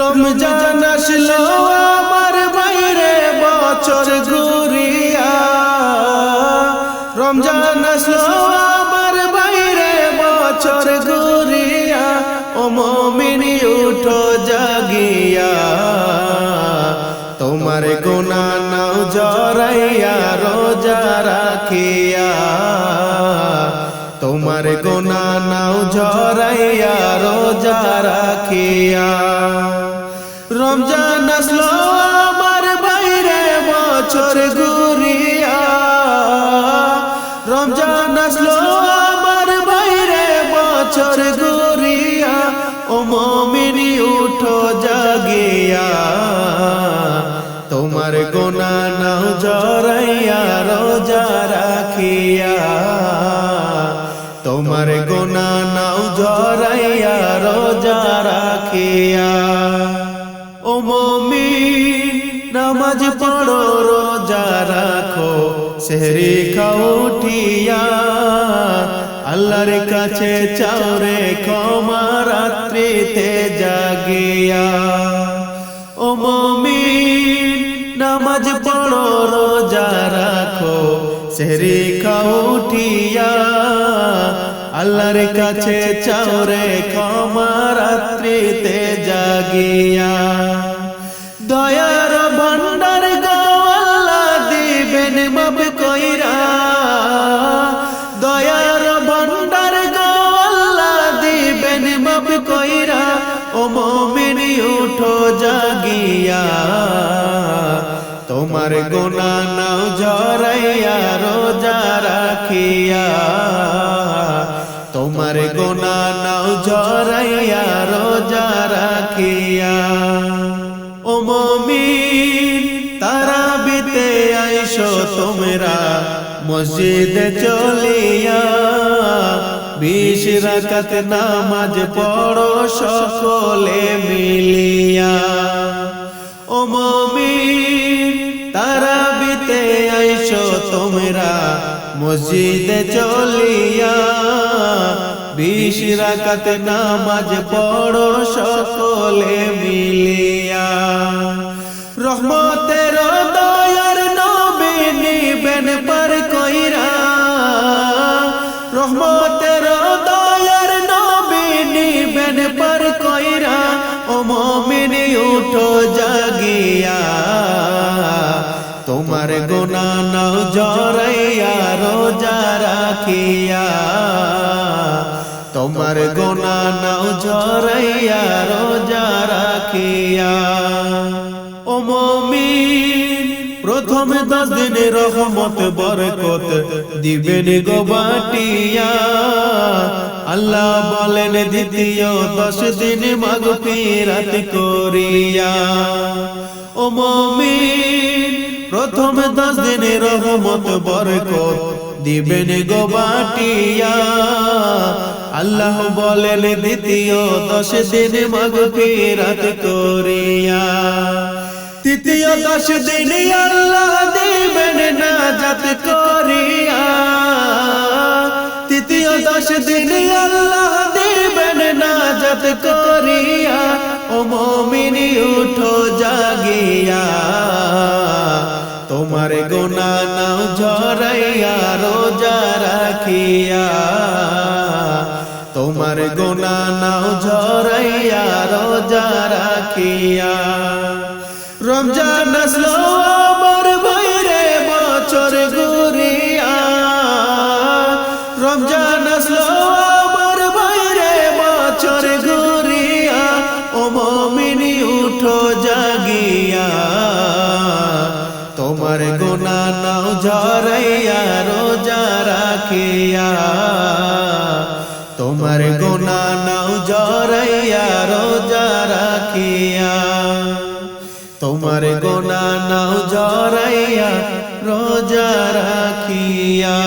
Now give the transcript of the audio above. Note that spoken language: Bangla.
রমজান আসলো আমার বাইরে বছর ঘুরিয়া। রমজান আসলো আমার বাইরে বছর ঘুরিয়া। ও মমিনী, উঠো জাগিয়া। তোমার গুণা নাও জরাইয়া রোজা রাখিয়া। তোমার গোনা নাও জরাইয়া রোজা রাখিয়া। রমজান আসলো আমার বাইরে বছর ঘুরিয়া। রমজান আসলো আমার বাইরে বছর ঘুরিয়া। ও মমিনী উঠো জাগিয়া। তোমার গোনা নাও জরাইয়া রোজা রাখিয়া। গোনা নাও জরাইয়া, রোজা রাখিয়া। ও মমিন, নামাজ পড়ো, রোজা রাখো, সেহরি খাও, উঠিয়া। আল্লাহর কাছে চাও রে, ক্ষমা রাত্রিতে জাগিয়া। ও মমিন, নামাজ পড়ো, রোজা রাখো, সেহরি খাও, উঠিয়া। আল্লাহর কাছে চাও রে ক্ষমা রাত্রিতে জাগিয়া। দয়ার ভণ্ডার গো আল্লাহ দিবেন মাপ কইরা। দয়ার ভণ্ডার গো আল্লাহ দিবেন মাপ কইরা। ও মমিনী উঠো জাগিয়া। তোমার গোনা নাও জরাইয়া রোজা রাখিয়া। তোমার গোনা নাও জরাইয়া, রোজা রাখিয়া। ও মমিন তারা বিতে আইসো তোমরা, মসজিদে চলিয়া। বিশ রাকাত নামাজ পড়ো সকলে মিলিয়া। ও মমিন তারা বিতে আইসো তোমরা মসজিদে চলিয়া বিশ রাকাত নামাজ পড়ো সকলে মিলিয়া। রহমতের দয়ার নবী নিবেন পার কইরা। রহমতের দয়ার নবী নিবেন পার কইরা। ও মমিনী উঠো জাগিয়া। তোমার গোনা রাখিয়া, তোমার গোনা নাও জরাইয়া রোজা রাখিয়া। ও মমিন, প্রথম দশ দিনে রহমত, বরকত দিবেন গো বাটিয়া। আল্লাহ বলেন, দ্বিতীয় দশ দিন মাগ ফিরাত করিয়া। ও মমিন, প্রথম দশ দিনে রহমত, বরকত দিবেন গো বাটিয়া। আল্লাহ বলেন দ্বিতীয় দশ দিন মাগ ফিরাত করিয়া। তৃতীয় দশ দিন আল্লাহ দিবেন নাজাত করিয়া। তৃতীয় দশ দিন আল্লাহ দিবেন নাজাত করিয়া। ও মমিনী, উঠো তোমার গোনা নাও ঝরাইয়া রোজা রাখিয়া। তোমার গোনা নাও ঝরাইয়া রোজা রাখিয়া। রমজান আসলো আমার বাইরে বছর ঘুরিয়া। রমজান রাখিয়া তোমার গোনা নাও জরাইয়া রোজা রাখিয়া। তোমার গোনা নাও জরাইয়া রোজা রাখিয়া।